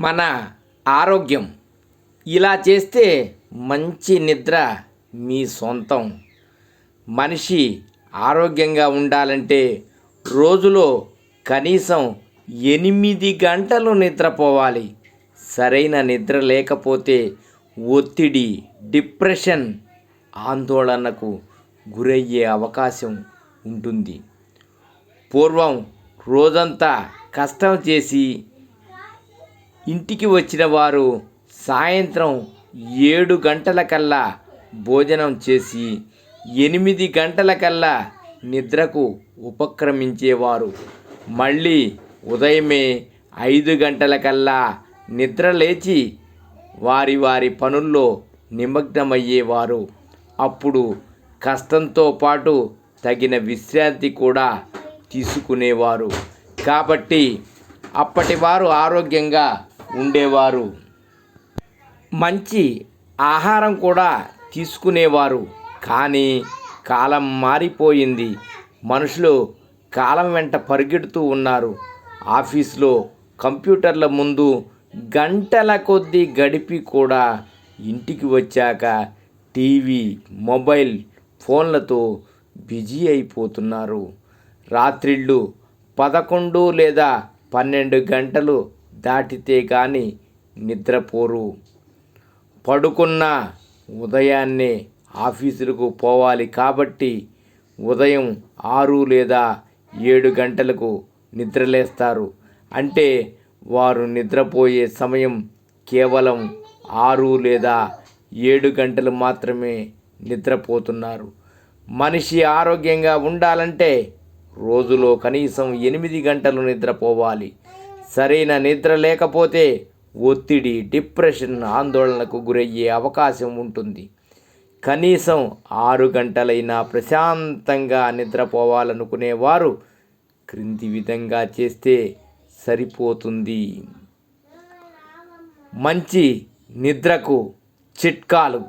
మన ఆరోగ్యం. ఇలా చేస్తే మంచి నిద్ర మీ సొంతం. మనిషి ఆరోగ్యంగా ఉండాలంటే రోజులో కనీసం ఎనిమిది గంటలు నిద్రపోవాలి. సరైన నిద్ర లేకపోతే ఒత్తిడి డిప్రెషన్ ఆందోళనకు గురయ్యే అవకాశం ఉంటుంది. పూర్వం రోజంతా కష్టం చేసి ఇంటికి వచ్చిన వారు సాయంత్రం ఏడు గంటలకల్లా భోజనం చేసి ఎనిమిది గంటలకల్లా నిద్రకు ఉపక్రమించేవారు. మళ్ళీ ఉదయమే ఐదు గంటలకల్లా నిద్ర లేచి వారి వారి పనుల్లో నిమగ్నమయ్యేవారు. అప్పుడు కష్టంతో పాటు తగిన విశ్రాంతి కూడా తీసుకునేవారు. కాబట్టి అప్పటి వారు ఆరోగ్యంగా ఉండేవారు. మంచి ఆహారం కూడా తీసుకునేవారు. కానీ కాలం మారిపోయింది. మనుషులు కాలం వెంట పరిగెడుతూ ఉన్నారు. ఆఫీస్లో కంప్యూటర్ల ముందు గంటల కొద్దీ గడిపి కూడా ఇంటికి వచ్చాక టీవీ మొబైల్ ఫోన్లతో బిజీ అయిపోతున్నారు. రాత్రిళ్ళు పదకొండు లేదా పన్నెండు గంటలు దాటితే కానీ నిద్రపోరు. పడుకున్న ఉదయాన్నే ఆఫీసులకు పోవాలి కాబట్టి ఉదయం ఆరు లేదా ఏడు గంటలకు నిద్రలేస్తారు. అంటే వారు నిద్రపోయే సమయం కేవలం ఆరు లేదా ఏడు గంటలు మాత్రమే నిద్రపోతున్నారు. మనిషి ఆరోగ్యంగా ఉండాలంటే రోజులో కనీసం ఎనిమిది గంటలు నిద్రపోవాలి. సరైన నిద్ర లేకపోతే ఒత్తిడి డిప్రెషన్ ఆందోళనకు గురయ్యే అవకాశం ఉంటుంది. కనీసం ఆరు గంటలైనా ప్రశాంతంగా నిద్రపోవాలనుకునేవారు క్రింది విధంగా చేస్తే సరిపోతుంది. మంచి నిద్రకు చిట్కాలు.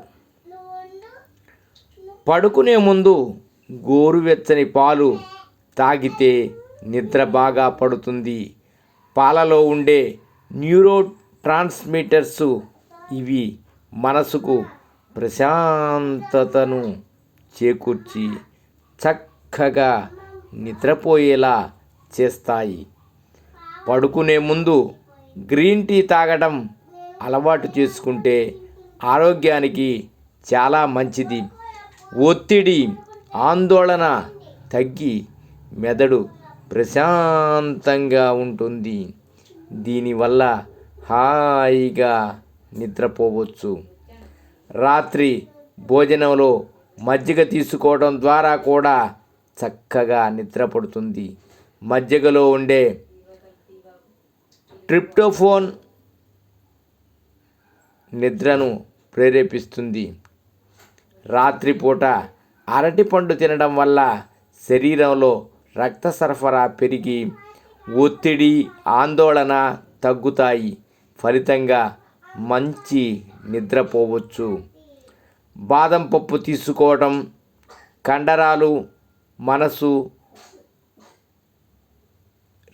పడుకునే ముందు గోరువెచ్చని పాలు తాగితే నిద్ర బాగా పడుతుంది. పాలలో ఉండే న్యూరో ట్రాన్స్మిటర్స్ ఇవి మనసుకు ప్రశాంతతను చేకూర్చి చక్కగా నిద్రపోయేలా చేస్తాయి. పడుకునే ముందు గ్రీన్ టీ తాగడం అలవాటు చేసుకుంటే ఆరోగ్యానికి చాలా మంచిది. ఒత్తిడి ఆందోళన తగ్గి మెదడు ప్రశాంతంగా ఉంటుంది. దీనివల్ల హాయిగా నిద్రపోవచ్చు. రాత్రి భోజనంలో మజ్జిగ తీసుకోవడం ద్వారా కూడా చక్కగా నిద్రపడుతుంది. మజ్జిగలో ఉండే ట్రిప్టోఫోన్ నిద్రను ప్రేరేపిస్తుంది. రాత్రిపూట అరటిపండు తినడం వల్ల శరీరంలో రక్త సరఫరా పెరిగి ఒత్తిడి ఆందోళన తగ్గుతాయి. ఫలితంగా మంచి నిద్రపోవచ్చు. బాదం పప్పు తీసుకోవడం కండరాలు మనసు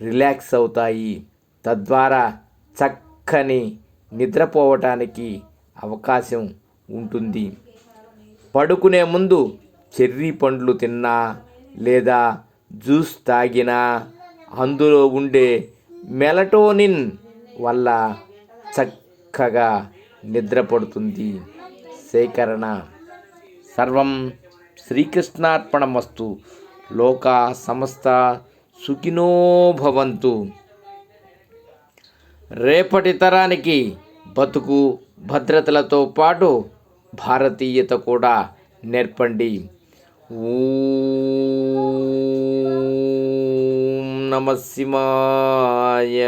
రిలాక్స్ అవుతాయి. తద్వారా చక్కని నిద్రపోవటానికి అవకాశం ఉంటుంది. పడుకునే ముందు చెర్రీ పండ్లు తిన్నా లేదా జ్యూస్ తాగినా అందులో ఉండే మెలటోనిన్ వల్ల చక్కగా నిద్రపడుతుంది. సేకరణ. సర్వం శ్రీకృష్ణార్పణమస్తు. లోక సమస్త సుఖినో భవంతు. రేపటి తరానికి బతుకు భద్రతలతో పాటు భారతీయత కూడా నేర్పండి. ఊ నమ శివాయ